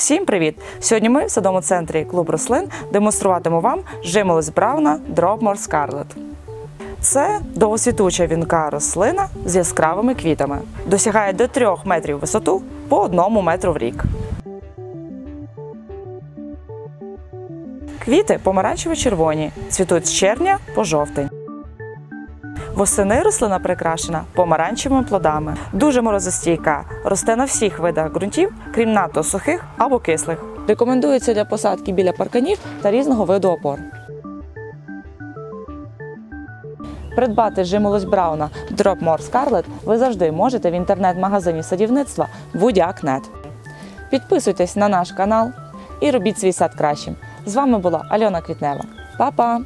Всім привіт! Сьогодні ми в садовому центрі клуб рослин демонструватимемо вам жимолость Брауна Дропмор Скарлет. Це довгосвітуча вінка рослина з яскравими квітами. Досягає до 3 метрів висоту по 1 метру в рік. Квіти помаранчево-червоні, цвітуть з червня по жовтень. Восени рослина прикрашена помаранчевими плодами. Дуже морозостійка, росте на всіх видах ґрунтів, крім надто сухих або кислих. Рекомендується для посадки біля парканів та різного виду опор. Придбати жимолость Брауна Dropmore Scarlet ви завжди можете в інтернет-магазині садівництва Будяк.нет. Підписуйтесь на наш канал і робіть свій сад кращим. З вами була Альона Квітнева. Па-па!